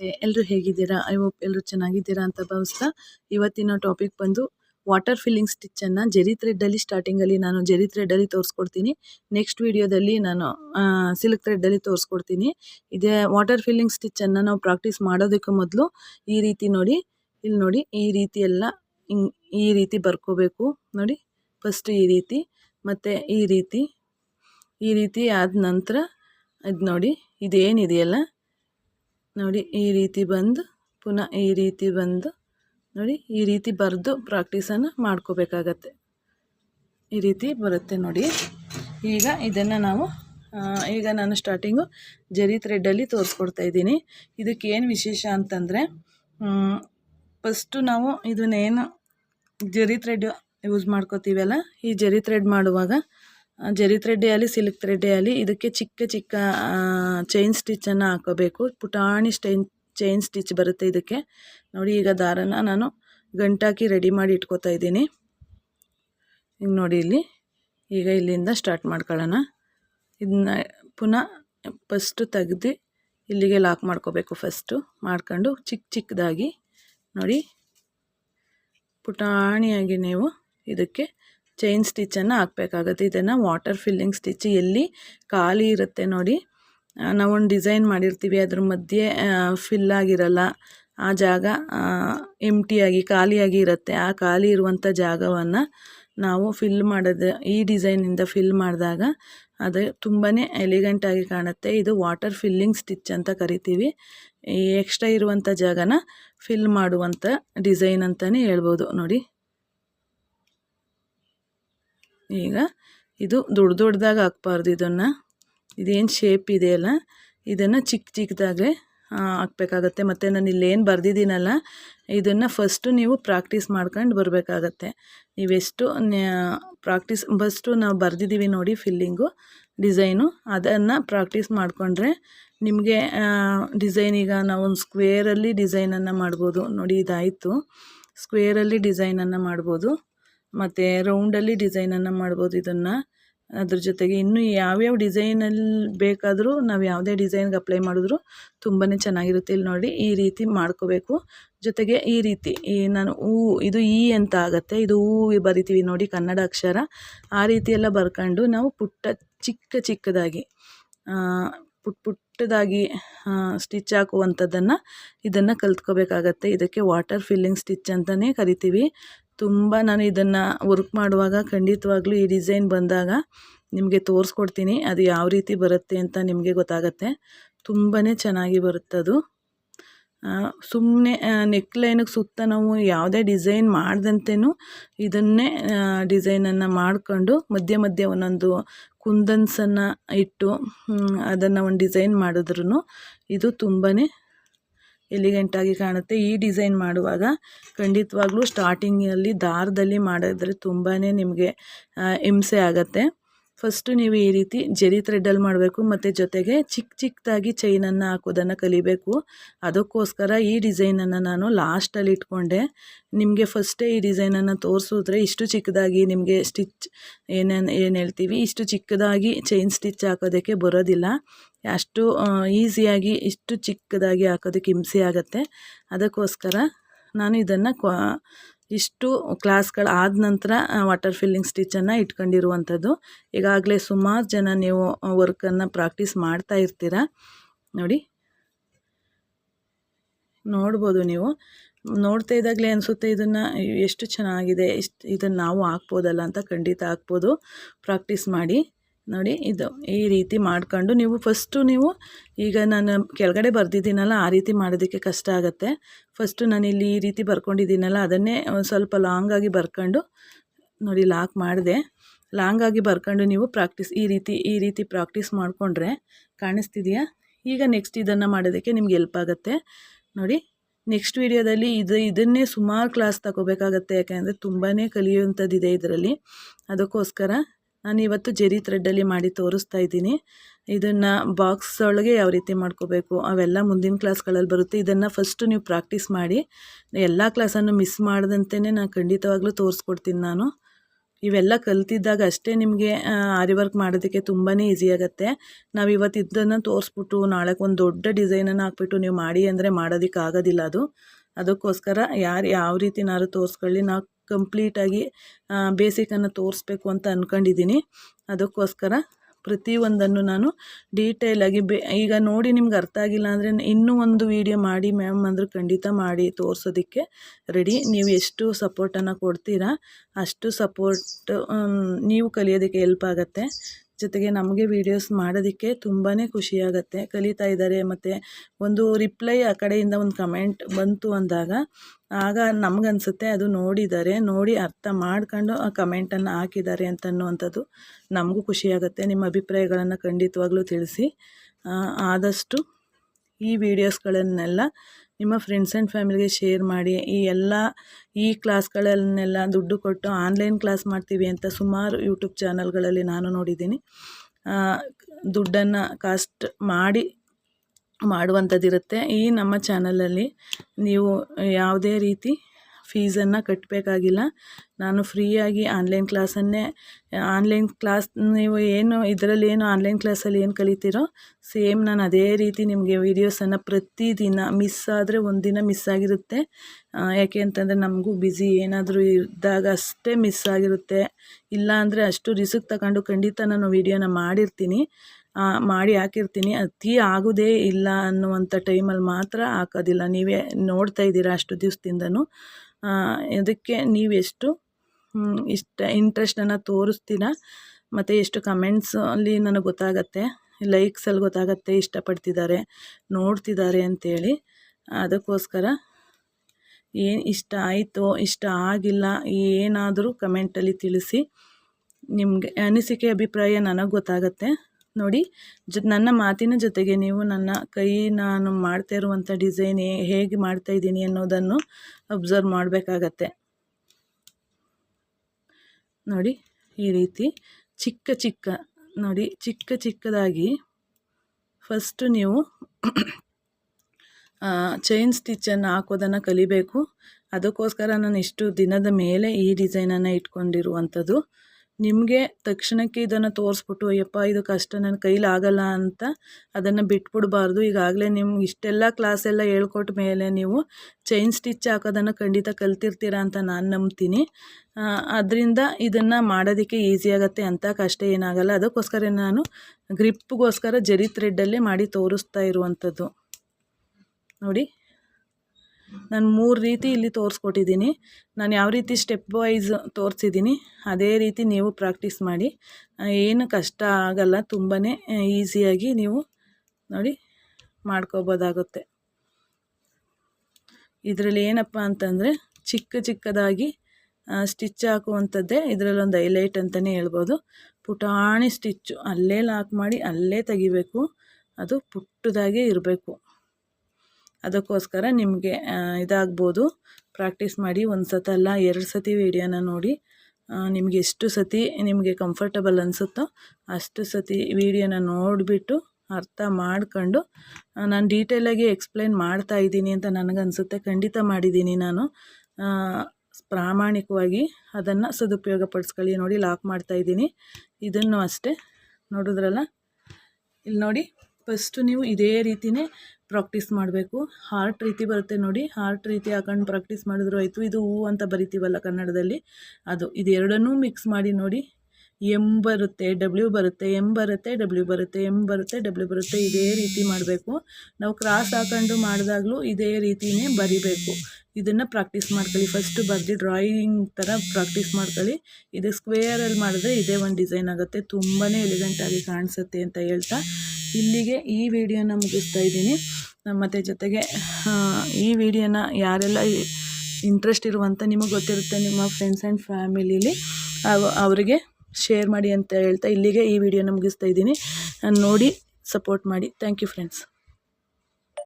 ನಮಸ್ತೆ ಎಲ್ಲರೂ ಹೇಗಿದ್ದೀರಾ? ಐ ಹೋಪ್ ಎಲ್ಲರೂ ಚೆನ್ನಾಗಿದ್ದೀರಾ ಅಂತ ಭಾವಿಸ್ತಾ ಇವತ್ತಿನ ಟಾಪಿಕ್ ಬಂದು ವಾಟರ್ ಫಿಲ್ಲಿಂಗ್ ಸ್ಟಿಚ್ಚನ್ನು ಜೆರಿ ಥ್ರೆಡ್ಡಲ್ಲಿ ಸ್ಟಾರ್ಟಿಂಗಲ್ಲಿ ನಾನು ಜೆರಿ ಥ್ರೆಡ್ಡಲ್ಲಿ ತೋರಿಸ್ಕೊಡ್ತೀನಿ. ನೆಕ್ಸ್ಟ್ ವೀಡಿಯೋದಲ್ಲಿ ನಾನು ಸಿಲ್ಕ್ ಥ್ರೆಡ್ಡಲ್ಲಿ ತೋರಿಸ್ಕೊಡ್ತೀನಿ. ಇದೇ ವಾಟರ್ ಫಿಲ್ಲಿಂಗ್ ಸ್ಟಿಚ್ಚನ್ನು ನಾವು ಪ್ರಾಕ್ಟೀಸ್ ಮಾಡೋದಕ್ಕೆ ಮೊದಲು ಈ ರೀತಿ ನೋಡಿ, ಇಲ್ಲಿ ನೋಡಿ, ಈ ರೀತಿ ಎಲ್ಲ ಈ ರೀತಿ ಬರ್ಕೋಬೇಕು. ನೋಡಿ ಫಸ್ಟ್ ಈ ರೀತಿ, ಮತ್ತು ಈ ರೀತಿ ಈ ರೀತಿ ಆದ ನಂತರ ಇದು ನೋಡಿ ಇದೇನಿದೆಯಲ್ಲ ನೋಡಿ, ಈ ರೀತಿ ಬಂದು, ಪುನಃ ಈ ರೀತಿ ಬಂದು, ನೋಡಿ, ಈ ರೀತಿ ಬರೆದು ಪ್ರಾಕ್ಟೀಸನ್ನು ಮಾಡ್ಕೋಬೇಕಾಗತ್ತೆ. ಈ ರೀತಿ ಬರುತ್ತೆ ನೋಡಿ. ಈಗ ಇದನ್ನು ನಾವು ಈಗ ನಾನು ಸ್ಟಾರ್ಟಿಂಗು ಜರಿ ಥ್ರೆಡ್ಡಲ್ಲಿ ತೋರಿಸ್ಕೊಡ್ತಾ ಇದ್ದೀನಿ. ಇದಕ್ಕೆ ಏನು ವಿಶೇಷ ಅಂತಂದರೆ ಫಸ್ಟು ನಾವು ಇದನ್ನೇನು ಜರಿ ಥ್ರೆಡ್ ಯೂಸ್ ಮಾಡ್ಕೋತೀವಲ್ಲ, ಈ ಜರಿ ಥ್ರೆಡ್ ಮಾಡುವಾಗ ಜರಿ ಥ್ರೆಡ್ಡೇ ಆಗಲಿ ಸಿಲ್ಕ್ ಥ್ರೆಡ್ಡೇ ಆಗಲಿ ಇದಕ್ಕೆ ಚಿಕ್ಕ ಚಿಕ್ಕ ಚೈನ್ ಸ್ಟಿಚ್ಚನ್ನು ಹಾಕೋಬೇಕು. ಪುಟಾಣಿ ಸ್ಟೈನ್, ಚೈನ್ ಸ್ಟಿಚ್ ಬರುತ್ತೆ ಇದಕ್ಕೆ. ನೋಡಿ ಈಗ ದಾರನ ನಾನು ಗಂಟಾಕಿ ರೆಡಿ ಮಾಡಿ ಇಟ್ಕೋತಾ ಇದ್ದೀನಿ. ಈಗ ನೋಡಿ ಇಲ್ಲಿ. ಈಗ ಇಲ್ಲಿಂದ ಸ್ಟಾರ್ಟ್ ಮಾಡ್ಕೊಳ್ಳೋಣ. ಇದನ್ನ ಪುನಃ ಫಸ್ಟು ತೆಗ್ದು ಇಲ್ಲಿಗೆ ಲಾಕ್ ಮಾಡ್ಕೋಬೇಕು ಫಸ್ಟು ಮಾಡ್ಕೊಂಡು ಚಿಕ್ಕ ಚಿಕ್ಕದಾಗಿ ನೋಡಿ. ಪುಟಾಣಿಯಾಗಿ ನೀವು ಇದಕ್ಕೆ ಚೈನ್ ಸ್ಟಿಚ್ಚನ್ನು ಹಾಕಬೇಕಾಗತ್ತೆ. ಇದನ್ನು ವಾಟರ್ ಫಿಲ್ಲಿಂಗ್ ಸ್ಟಿಚ್ ಎಲ್ಲಿ ಖಾಲಿ ಇರುತ್ತೆ ನೋಡಿ. ನಾವೊಂದು ಡಿಸೈನ್ ಮಾಡಿರ್ತೀವಿ. ಅದ್ರ ಮಧ್ಯೆ ಫಿಲ್ ಆಗಿರಲ್ಲ. ಆ ಜಾಗ ಎಂಟಿಯಾಗಿ ಖಾಲಿಯಾಗಿ ಇರುತ್ತೆ. ಆ ಖಾಲಿ ಇರುವಂಥ ಜಾಗವನ್ನು ನಾವು ಫಿಲ್ ಮಾಡೋದು, ಈ ಡಿಸೈನಿಂದ ಫಿಲ್ ಮಾಡಿದಾಗ ಅದು ತುಂಬಾ ಎಲಿಗೆಂಟಾಗಿ ಕಾಣುತ್ತೆ. ಇದು ವಾಟರ್ ಫಿಲ್ಲಿಂಗ್ ಸ್ಟಿಚ್ ಅಂತ ಕರಿತೀವಿ. ಎಕ್ಸ್ಟ್ರಾ ಇರುವಂಥ ಜಾಗನ ಫಿಲ್ ಮಾಡುವಂಥ ಡಿಸೈನ್ ಅಂತಲೇ ಹೇಳ್ಬೋದು. ನೋಡಿ. ಈಗ ಇದು ದೊಡ್ಡ ದೊಡ್ಡದಾಗ ಹಾಕ್ಬಾರ್ದು ಇದನ್ನು. ಇದೇನು ಶೇಪ್ ಇದೆಯಲ್ಲ ಇದನ್ನು ಚಿಕ್ಕ ಚಿಕ್ಕದಾಗೆ ಹಾಕ್ಬೇಕಾಗತ್ತೆ. ಮತ್ತು ನಾನು ಇಲ್ಲೇನು ಬರೆದಿದ್ದೀನಲ್ಲ, ಇದನ್ನು ಫಸ್ಟು ನೀವು ಪ್ರಾಕ್ಟೀಸ್ ಮಾಡ್ಕೊಂಡು ಬರಬೇಕಾಗತ್ತೆ. ನೀವೆಷ್ಟು ಪ್ರಾಕ್ಟೀಸ್ ಫಸ್ಟು ನಾವು ಬರೆದಿದ್ದೀವಿ ನೋಡಿ ಫಿಲ್ಲಿಂಗು ಡಿಸೈನು ಅದನ್ನು ಪ್ರಾಕ್ಟೀಸ್ ಮಾಡಿಕೊಂಡ್ರೆ ನಿಮಗೆ ಡಿಸೈನ್ ಈಗ ನಾವು ಒಂದು ಸ್ಕ್ವೇರಲ್ಲಿ ಡಿಸೈನನ್ನು ಮಾಡ್ಬೋದು. ನೋಡಿ ಇದಾಯಿತು. ಸ್ಕ್ವೇರಲ್ಲಿ ಡಿಸೈನನ್ನು ಮಾಡ್ಬೋದು. ಮತ್ತು ರೌಂಡಲ್ಲಿ ಡಿಸೈನನ್ನು ಮಾಡ್ಬೋದು ಇದನ್ನು. ಅದ್ರ ಜೊತೆಗೆ ಇನ್ನೂ ಯಾವ್ಯಾವ ಡಿಸೈನಲ್ಲಿ ಬೇಕಾದರೂ ನಾವು ಯಾವುದೇ ಡಿಸೈನ್ಗೆ ಅಪ್ಲೈ ಮಾಡಿದ್ರು ತುಂಬಾ ಚೆನ್ನಾಗಿರುತ್ತೆ ಇಲ್ಲಿ ನೋಡಿ. ಈ ರೀತಿ ಮಾಡ್ಕೋಬೇಕು. ಜೊತೆಗೆ ಈ ರೀತಿ, ಈ ನಾನು ಹೂ ಇದು ಈ ಅಂತ ಆಗುತ್ತೆ. ಇದು ಹೂ ಬರಿತೀವಿ ನೋಡಿ, ಕನ್ನಡ ಅಕ್ಷರ. ಆ ರೀತಿ ಎಲ್ಲ ಬರ್ಕೊಂಡು ನಾವು ಪುಟ್ಟ ಚಿಕ್ಕ ಚಿಕ್ಕದಾಗಿ ಪುಟ್ ಪುಟ್ಟದಾಗಿ ಸ್ಟಿಚ್ ಹಾಕುವಂಥದ್ದನ್ನು ಇದನ್ನು ಕಲ್ತ್ಕೋಬೇಕಾಗತ್ತೆ. ಇದಕ್ಕೆ ವಾಟರ್ ಫಿಲ್ಲಿಂಗ್ ಸ್ಟಿಚ್ ಅಂತಲೇ ಕರಿತೀವಿ. ತುಂಬ ನಾನು ಇದನ್ನು ವರ್ಕ್ ಮಾಡುವಾಗ ಖಂಡಿತವಾಗ್ಲೂ ಈ ಡಿಸೈನ್ ಬಂದಾಗ ನಿಮಗೆ ತೋರಿಸ್ಕೊಡ್ತೀನಿ. ಅದು ಯಾವ ರೀತಿ ಬರುತ್ತೆ ಅಂತ ನಿಮಗೆ ಗೊತ್ತಾಗತ್ತೆ. ತುಂಬಾ ಚೆನ್ನಾಗಿ ಬರುತ್ತದು ಸುಮ್ಮನೆ ನೆಕ್ ಲೈನಿಗೆ ಸುತ್ತ ನಾವು ಯಾವುದೇ ಡಿಸೈನ್ ಮಾಡ್ದಂತೆಯೂ ಇದನ್ನೇ ಡಿಸೈನನ್ನು ಮಾಡಿಕೊಂಡು ಮಧ್ಯ ಮಧ್ಯೆ ಒಂದೊಂದು ಕುಂದನ್ಸನ್ನು ಇಟ್ಟು ಅದನ್ನು ಒಂದು ಡಿಸೈನ್ ಮಾಡಿದ್ರೂ ಇದು ತುಂಬಾ ಎಲಿಗೆಂಟಾಗಿ ಕಾಣುತ್ತೆ. ಈ ಡಿಸೈನ್ ಮಾಡುವಾಗ ಖಂಡಿತವಾಗ್ಲೂ ಸ್ಟಾರ್ಟಿಂಗಲ್ಲಿ ದಾರದಲ್ಲಿ ಮಾಡಿದ್ರೆ ತುಂಬಾ ನಿಮಗೆ ಹಿಂಸೆ ಆಗುತ್ತೆ. ಫಸ್ಟು ನೀವು ಈ ರೀತಿ ಜರಿ ಥ್ರೆಡ್ಡಲ್ಲಿ ಮಾಡಬೇಕು, ಮತ್ತು ಜೊತೆಗೆ ಚಿಕ್ಕ ಚಿಕ್ಕದಾಗಿ ಚೈನನ್ನು ಹಾಕೋದನ್ನು ಕಲಿಬೇಕು. ಅದಕ್ಕೋಸ್ಕರ ಈ ಡಿಸೈನನ್ನು ನಾನು ಲಾಸ್ಟಲ್ಲಿ ಇಟ್ಕೊಂಡೆ. ನಿಮಗೆ ಫಸ್ಟೇ ಈ ಡಿಸೈನನ್ನು ತೋರಿಸಿದ್ರೆ ಇಷ್ಟು ಚಿಕ್ಕದಾಗಿ ನಿಮಗೆ ಸ್ಟಿಚ್ ಏನೇನು, ಏನು ಹೇಳ್ತೀವಿ, ಇಷ್ಟು ಚಿಕ್ಕದಾಗಿ ಚೈನ್ ಸ್ಟಿಚ್ ಹಾಕೋದಕ್ಕೆ ಬರೋದಿಲ್ಲ. ಅಷ್ಟು ಈಸಿಯಾಗಿ ಇಷ್ಟು ಚಿಕ್ಕದಾಗಿ ಹಾಕೋದಕ್ಕೆ ಹಿಂಸೆ ಆಗುತ್ತೆ. ಅದಕ್ಕೋಸ್ಕರ ನಾನು ಇದನ್ನು ಕ್ವಾ, ಇಷ್ಟು ಕ್ಲಾಸ್ಗಳು ಆದ ನಂತರ ವಾಟರ್ ಫಿಲ್ಲಿಂಗ್ ಸ್ಟಿಚ್ಚನ್ನು ಇಟ್ಕೊಂಡಿರುವಂಥದ್ದು. ಈಗಾಗಲೇ ಸುಮಾರು ಜನ ನೀವು ವರ್ಕನ್ನು ಪ್ರಾಕ್ಟೀಸ್ ಮಾಡ್ತಾ ಇರ್ತೀರ. ನೋಡಿ. ನೋಡ್ಬೋದು ನೀವು. ನೋಡ್ತಾ ಇದ್ದಾಗಲೇ ಅನಿಸುತ್ತೆ ಇದನ್ನು ಎಷ್ಟು ಚೆನ್ನಾಗಿದೆ, ಇಷ್ಟು, ಇದನ್ನು ನಾವು ಹಾಕ್ಬೋದಲ್ಲ ಅಂತ ಖಂಡಿತ ಹಾಕ್ಬೋದು. ಪ್ರಾಕ್ಟೀಸ್ ಮಾಡಿ. ನೋಡಿ, ಇದು ಈ ರೀತಿ ಮಾಡ್ಕೊಂಡು ನೀವು ಫಸ್ಟು ನೀವು ಈಗ ನಾನು ಕೆಳಗಡೆ ಬರೆದಿದ್ದೀನಲ್ಲ, ಆ ರೀತಿ ಮಾಡೋದಕ್ಕೆ ಕಷ್ಟ ಆಗುತ್ತೆ. ಫಸ್ಟು ನಾನು ಇಲ್ಲಿ ಈ ರೀತಿ ಬರ್ಕೊಂಡಿದ್ದೀನಲ್ಲ, ಅದನ್ನೇ ಸ್ವಲ್ಪ ಲಾಂಗಾಗಿ ಬರ್ಕೊಂಡು ನೋಡಿ ಲಾಕ್ ಮಾಡಿದೆ. ಲಾಂಗಾಗಿ ಬರ್ಕೊಂಡು ನೀವು ಪ್ರಾಕ್ಟೀಸ್ ಈ ರೀತಿ ಈ ರೀತಿ ಪ್ರಾಕ್ಟೀಸ್ ಮಾಡಿಕೊಂಡ್ರೆ ಕಾಣಿಸ್ತಿದೆಯಾ? ಈಗ ನೆಕ್ಸ್ಟ್ ಇದನ್ನು ಮಾಡೋದಕ್ಕೆ ನಿಮ್ಗೆ ಎಲ್ಪ್ ಆಗುತ್ತೆ. ನೋಡಿ ನೆಕ್ಸ್ಟ್ ವೀಡಿಯೋದಲ್ಲಿ ಇದು, ಇದನ್ನೇ ಸುಮಾರು ಕ್ಲಾಸ್ ತಗೋಬೇಕಾಗತ್ತೆ, ಯಾಕೆಂದರೆ ತುಂಬಾ ಕಲಿಯುವಂಥದ್ದಿದೆ ಇದರಲ್ಲಿ. ಅದಕ್ಕೋಸ್ಕರ ನಾನು ಇವತ್ತು ಜೆರಿ ಥ್ರೆಡ್ಡಲ್ಲಿ ಮಾಡಿ ತೋರಿಸ್ತಾ ಇದ್ದೀನಿ. ಇದನ್ನು ಬಾಕ್ಸ್ ಒಳಗೆ ಯಾವ ರೀತಿ ಮಾಡ್ಕೋಬೇಕು, ಅವೆಲ್ಲ ಮುಂದಿನ ಕ್ಲಾಸ್ಗಳಲ್ಲಿ ಬರುತ್ತೆ. ಇದನ್ನು ಫಸ್ಟು ನೀವು ಪ್ರಾಕ್ಟೀಸ್ ಮಾಡಿ, ಎಲ್ಲ ಕ್ಲಾಸನ್ನು ಮಿಸ್ ಮಾಡದಂತೆಯೇ ನಾನು ಖಂಡಿತವಾಗ್ಲೂ ತೋರಿಸ್ಕೊಡ್ತೀನಿ ನಾನು. ಇವೆಲ್ಲ ಕಲ್ತಿದ್ದಾಗ ಅಷ್ಟೇ ನಿಮಗೆ ಆರಿ ವರ್ಕ್ ಮಾಡೋದಕ್ಕೆ ತುಂಬಾ ಈಸಿ ಆಗುತ್ತೆ. ನಾವು ಇವತ್ತು ಇದನ್ನು ತೋರಿಸ್ಬಿಟ್ಟು ನಾಳೆ ಒಂದು ದೊಡ್ಡ ಡಿಸೈನನ್ನು ಹಾಕ್ಬಿಟ್ಟು ನೀವು ಮಾಡಿ ಅಂದರೆ ಮಾಡೋದಕ್ಕೆ ಆಗೋದಿಲ್ಲ ಅದು. ಅದಕ್ಕೋಸ್ಕರ ಯಾರು ಯಾವ ರೀತಿನಾದ್ರು ತೋರಿಸ್ಕೊಳ್ಳಿ, ನಾವು ಕಂಪ್ಲೀಟಾಗಿ ಬೇಸಿಕನ್ನು ತೋರಿಸ್ಬೇಕು ಅಂತ ಅಂದ್ಕೊಂಡಿದ್ದೀನಿ ಅದಕ್ಕೋಸ್ಕರ ಪ್ರತಿಯೊಂದನ್ನು ನಾನು ಡೀಟೇಲಾಗಿ ಬೇ, ಈಗ ನೋಡಿ ನಿಮ್ಗೆ ಅರ್ಥ ಆಗಿಲ್ಲ ಅಂದರೆ ಇನ್ನೂ ಒಂದು ವೀಡಿಯೋ ಮಾಡಿ ಮ್ಯಾಮ್ ಅಂದರೆ ಖಂಡಿತ ಮಾಡಿ ತೋರಿಸೋದಕ್ಕೆ ರೆಡಿ. ನೀವು ಎಷ್ಟು ಸಪೋರ್ಟನ್ನು ಕೊಡ್ತೀರಾ ಅಷ್ಟು ಸಪೋರ್ಟ್ ನೀವು ಕಲಿಯೋದಕ್ಕೆ ಹೆಲ್ಪ್ ಆಗುತ್ತೆ. ಜೊತೆಗೆ ನಮಗೆ ವೀಡಿಯೋಸ್ ಮಾಡೋದಕ್ಕೆ ತುಂಬಾ ಖುಷಿಯಾಗತ್ತೆ. ಕಲಿತಾ ಇದ್ದಾರೆ ಮತ್ತು ಒಂದು ರಿಪ್ಲೈ ಆ ಕಡೆಯಿಂದ ಒಂದು ಕಮೆಂಟ್ ಬಂತು ಅಂದಾಗ ಆಗ ನಮಗನ್ಸುತ್ತೆ ಅದು ನೋಡಿದ್ದಾರೆ, ನೋಡಿ ಅರ್ಥ ಮಾಡ್ಕೊಂಡು ಆ ಕಮೆಂಟನ್ನು ಹಾಕಿದ್ದಾರೆ ಅಂತ ಅನ್ನುವಂಥದ್ದು ನಮಗೂ ಖುಷಿಯಾಗುತ್ತೆ. ನಿಮ್ಮ ಅಭಿಪ್ರಾಯಗಳನ್ನು ಖಂಡಿತವಾಗ್ಲೂ ತಿಳಿಸಿ. ಆದಷ್ಟು ಈ ವಿಡಿಯೋಸ್ಗಳನ್ನೆಲ್ಲ ನಿಮ್ಮ ಫ್ರೆಂಡ್ಸ್ ಆ್ಯಂಡ್ ಫ್ಯಾಮಿಲಿಗೆ ಶೇರ್ ಮಾಡಿ, ಈ ಎಲ್ಲ, ಈ ಕ್ಲಾಸ್ಗಳನ್ನೆಲ್ಲ ದುಡ್ಡು ಕೊಟ್ಟು ಆನ್ಲೈನ್ ಕ್ಲಾಸ್ ಮಾಡ್ತೀವಿ ಅಂತ ಸುಮಾರು ಯೂಟ್ಯೂಬ್ ಚಾನಲ್ಗಳಲ್ಲಿ ನಾನು ನೋಡಿದ್ದೀನಿ. ದುಡ್ಡನ್ನು ಕಾಸ್ಟ್ ಮಾಡಿ ಮಾಡುವಂಥದ್ದಿರುತ್ತೆ ಈ ನಮ್ಮ ಚಾನಲಲ್ಲಿ ನೀವು ಯಾವುದೇ ರೀತಿ ಫೀಸನ್ನು ಕಟ್ಟಬೇಕಾಗಿಲ್ಲ ನಾನು ಫ್ರೀಯಾಗಿ ಆನ್ಲೈನ್ ಕ್ಲಾಸನ್ನೇ ಆನ್ಲೈನ್ ಕ್ಲಾಸ್ ನೀವು ಏನು ಇದರಲ್ಲಿ ಏನು ಆನ್ಲೈನ್ ಕ್ಲಾಸಲ್ಲಿ ಏನು ಕಲಿತೀರೋ ಸೇಮ್ ನಾನು ಅದೇ ರೀತಿ ನಿಮಗೆ ವೀಡಿಯೋಸನ್ನು ಪ್ರತಿದಿನ ಮಿಸ್ ಆದರೆ ಒಂದಿನ ಮಿಸ್ ಆಗಿರುತ್ತೆ. ಯಾಕೆ ಅಂತಂದರೆ ನಮಗೂ ಬ್ಯುಸಿ ಏನಾದರೂ ಇದ್ದಾಗ ಅಷ್ಟೇ ಮಿಸ್ ಆಗಿರುತ್ತೆ. ಇಲ್ಲ ಅಂದರೆ ಅಷ್ಟು ರಿಸ್ಕ್ ತಗೊಂಡು ಖಂಡಿತ ನಾನು ವೀಡಿಯೋನ ಮಾಡಿರ್ತೀನಿ. ಮಾಡಿ ಹಾಕಿರ್ತೀನಿ. ಅತಿ ಆಗೋದೇ ಇಲ್ಲ ಅನ್ನುವಂಥ ಟೈಮಲ್ಲಿ ಮಾತ್ರ ಹಾಕೋದಿಲ್ಲ. ನೀವೇ ನೋಡ್ತಾ ಇದ್ದೀರಾ ಅಷ್ಟು ದಿವಸದಿಂದನೂ. ಇದಕ್ಕೆ ನೀವೆಷ್ಟು ಇಷ್ಟ ಇಂಟ್ರೆಸ್ಟನ್ನು ತೋರಿಸ್ತೀರಾ? ಮತ್ತು ಎಷ್ಟು ಕಮೆಂಟ್ಸಲ್ಲಿ ನನಗೆ ಗೊತ್ತಾಗತ್ತೆ ಲೈಕ್ಸಲ್ಲಿ ಗೊತ್ತಾಗತ್ತೆ ಇಷ್ಟಪಡ್ತಿದ್ದಾರೆ ನೋಡ್ತಿದ್ದಾರೆ ಅಂಥೇಳಿ ಅದಕ್ಕೋಸ್ಕರ ಏನು ಇಷ್ಟ ಆಯಿತು, ಇಷ್ಟ ಆಗಿಲ್ಲ, ಏನಾದರೂ ಕಮೆಂಟಲ್ಲಿ ತಿಳಿಸಿ. ನಿಮಗೆ ಅನಿಸಿಕೆ, ಅಭಿಪ್ರಾಯ ನನಗೆ ಗೊತ್ತಾಗತ್ತೆ. ನೋಡಿ, ಜೊ, ನನ್ನ ಮಾತಿನ ಜೊತೆಗೆ ನೀವು ನನ್ನ ಕೈ ನಾನು ಮಾಡ್ತಾ ಇರುವಂಥ ಡಿಸೈನ್ ಹೇಗೆ ಮಾಡ್ತಾ ಇದ್ದೀನಿ ಅನ್ನೋದನ್ನು ಅಬ್ಸರ್ವ್ ಮಾಡಬೇಕಾಗತ್ತೆ. ನೋಡಿ, ಈ ರೀತಿ ಚಿಕ್ಕ ಚಿಕ್ಕ, ನೋಡಿ, ಚಿಕ್ಕ ಚಿಕ್ಕದಾಗಿ ಫಸ್ಟು ನೀವು ಚೈನ್ ಸ್ಟಿಚ್ಚನ್ನು ಹಾಕೋದನ್ನು ಕಲಿಬೇಕು. ಅದಕ್ಕೋಸ್ಕರ ನಾನು ಇಷ್ಟು ದಿನದ ಮೇಲೆ ಈ ಡಿಸೈನನ್ನು ಇಟ್ಕೊಂಡಿರುವಂಥದ್ದು. ನಿಮಗೆ ತಕ್ಷಣಕ್ಕೆ ಇದನ್ನು ತೋರಿಸ್ಬಿಟ್ಟು, ಅಯ್ಯಪ್ಪ, ಇದು ಕಷ್ಟ ನನ್ನ ಕೈಲಿ ಆಗಲ್ಲ ಅಂತ ಅದನ್ನು ಬಿಟ್ಬಿಡಬಾರ್ದು. ಈಗಾಗಲೇ ನಿಮ್ಗೆ ಇಷ್ಟೆಲ್ಲ ಕ್ಲಾಸೆಲ್ಲ ಹೇಳ್ಕೊಟ್ಟ ಮೇಲೆ ನೀವು ಚೈನ್ ಸ್ಟಿಚ್ ಹಾಕೋದನ್ನು ಖಂಡಿತ ಕಲ್ತಿರ್ತೀರ ಅಂತ ನಾನು ನಂಬ್ತೀನಿ. ಅದರಿಂದ ಇದನ್ನು ಮಾಡೋದಕ್ಕೆ ಈಸಿ ಆಗುತ್ತೆ ಅಂತ ಕಷ್ಟ ಏನಾಗಲ್ಲ. ಅದಕ್ಕೋಸ್ಕರ ನಾನು ಗ್ರಿಪ್ಗೋಸ್ಕರ ಜರಿ ಥ್ರೆಡ್ಡಲ್ಲೇ ಮಾಡಿ ತೋರಿಸ್ತಾ ಇರುವಂಥದ್ದು. ನೋಡಿ. ನಾನು ಮೂರು ರೀತಿ ಇಲ್ಲಿ ತೋರಿಸ್ಕೊಟ್ಟಿದ್ದೀನಿ. ನಾನು ಯಾವ ರೀತಿ ಸ್ಟೆಪ್ ವೈಸ್ ತೋರಿಸಿದ್ದೀನಿ, ಅದೇ ರೀತಿ ನೀವು ಪ್ರಾಕ್ಟೀಸ್ ಮಾಡಿ. ಏನು ಕಷ್ಟ ಆಗಲ್ಲ ತುಂಬಾ ಈಸಿಯಾಗಿ ನೀವು ನೋಡಿ ಮಾಡ್ಕೋಬೋದಾಗುತ್ತೆ. ಇದರಲ್ಲಿ ಏನಪ್ಪ ಅಂತಂದರೆ, ಚಿಕ್ಕ ಚಿಕ್ಕದಾಗಿ ಸ್ಟಿಚ್ ಹಾಕುವಂಥದ್ದೇ ಇದರಲ್ಲೊಂದು ಹೈಲೈಟ್ ಅಂತಲೇ ಹೇಳ್ಬೋದು. ಪುಟಾಣಿ ಸ್ಟಿಚ್ಚು ಅಲ್ಲೇ ಲಾಕ್ ಮಾಡಿ, ಅಲ್ಲೇ ತೆಗಿಬೇಕು. ಅದು ಪುಟ್ಟದಾಗೆ ಇರಬೇಕು. ಅದಕ್ಕೋಸ್ಕರ ನಿಮಗೆ ಇದಾಗ್ಬೋದು. ಪ್ರಾಕ್ಟೀಸ್ ಮಾಡಿ ಒಂದು ಅಲ್ಲ ಎರಡು ಸತಿ ವಿಡಿಯೋನ ನೋಡಿ. ನಿಮಗೆ ಎಷ್ಟು ಸತಿ ನಿಮಗೆ ಕಂಫರ್ಟಬಲ್ ಅನಿಸುತ್ತೋ ಅಷ್ಟು ಸತಿ ವಿಡಿಯೋನ ನೋಡಿಬಿಟ್ಟು ಅರ್ಥ ಮಾಡ್ಕೊಂಡು ನಾನು ಡೀಟೇಲಾಗಿ ಎಕ್ಸ್ಪ್ಲೈನ್ ಮಾಡ್ತಾ ಇದ್ದೀನಿ ಅಂತ ನನಗನ್ಸುತ್ತೆ. ಖಂಡಿತ ಮಾಡಿದ್ದೀನಿ ನಾನು. ಪ್ರಾಮಾಣಿಕವಾಗಿ ಅದನ್ನು ಸದುಪಯೋಗ ಪಡಿಸ್ಕೊಳ್ಳಿ ನೋಡಿ ಲಾಕ್ ಮಾಡ್ತಾ ಇದ್ದೀನಿ. ಇದನ್ನು ಅಷ್ಟೇ ನೋಡಿದ್ರಲ್ಲ? ಇಲ್ಲಿ ನೋಡಿ ಫಸ್ಟು ನೀವು ಇದೇ ರೀತಿಯೇ ಪ್ರಾಕ್ಟೀಸ್ ಮಾಡಬೇಕು. ಹಾರ್ಟ್ ರೀತಿ ಬರುತ್ತೆ ನೋಡಿ. ಹಾರ್ಟ್ ರೀತಿ ಹಾಕೊಂಡು ಪ್ರಾಕ್ಟೀಸ್ ಮಾಡಿದ್ರು ಆಯಿತು ಇದು ಹೂ ಅಂತ ಬರಿತೀವಲ್ಲ ಕನ್ನಡದಲ್ಲಿ. ಅದು ಇದೆರಡನ್ನೂ ಮಿಕ್ಸ್ ಮಾಡಿ ನೋಡಿ. ಎಂ ಬರುತ್ತೆ ಡಬ್ಲ್ಯೂ ಬರುತ್ತೆ ಎಂ ಬರುತ್ತೆ ಡಬ್ಲ್ಯೂ ಬರುತ್ತೆ ಎಂ ಬರುತ್ತೆ ಡಬ್ಲ್ಯೂ ಬರುತ್ತೆ. ಇದೇ ರೀತಿ ಮಾಡಬೇಕು. ನಾವು ಕ್ರಾಸ್ ಹಾಕೊಂಡು ಮಾಡಿದಾಗಲೂ ಇದೇ ರೀತಿಯೇ ಬರಿಬೇಕು. ಇದನ್ನು ಪ್ರಾಕ್ಟೀಸ್ ಮಾಡ್ಕೊಳ್ಳಿ. ಫಸ್ಟು ಬರ್ದು ಡ್ರಾಯಿಂಗ್ ಥರ ಪ್ರಾಕ್ಟೀಸ್ ಮಾಡ್ಕೊಳ್ಳಿ. ಇದು ಸ್ಕ್ವೇರಲ್ಲಿ ಮಾಡಿದ್ರೆ ಇದೇ ಒಂದು ಡಿಸೈನ್ ಆಗುತ್ತೆ. ತುಂಬಾ ಎಲಿಗೆಂಟಾಗಿ ಕಾಣಿಸುತ್ತೆ ಅಂತ ಹೇಳ್ತಾ ಇಲ್ಲಿಗೆ ಈ ವಿಡಿಯೋನ ಮುಗಿಸ್ತಾ ಇದ್ದೀನಿ. ಮತ್ತು ಜೊತೆಗೆ ಈ ವಿಡಿಯೋನ ಯಾರೆಲ್ಲ ಇಂಟ್ರೆಸ್ಟ್ ಇರುವಂಥ ನಿಮಗೆ ಗೊತ್ತಿರುತ್ತೆ ನಿಮ್ಮ ಫ್ರೆಂಡ್ಸ್ ಆ್ಯಂಡ್ ಫ್ಯಾಮಿಲೀಲಿ ಅವರಿಗೆ ಶೇರ್ ಮಾಡಿ ಅಂತ ಹೇಳ್ತಾ ಇಲ್ಲಿಗೆ ಈ ವಿಡಿಯೋನ ಮುಗಿಸ್ತಾ ಇದ್ದೀನಿ. ನೋಡಿ ಸಪೋರ್ಟ್ ಮಾಡಿ. Thank you friends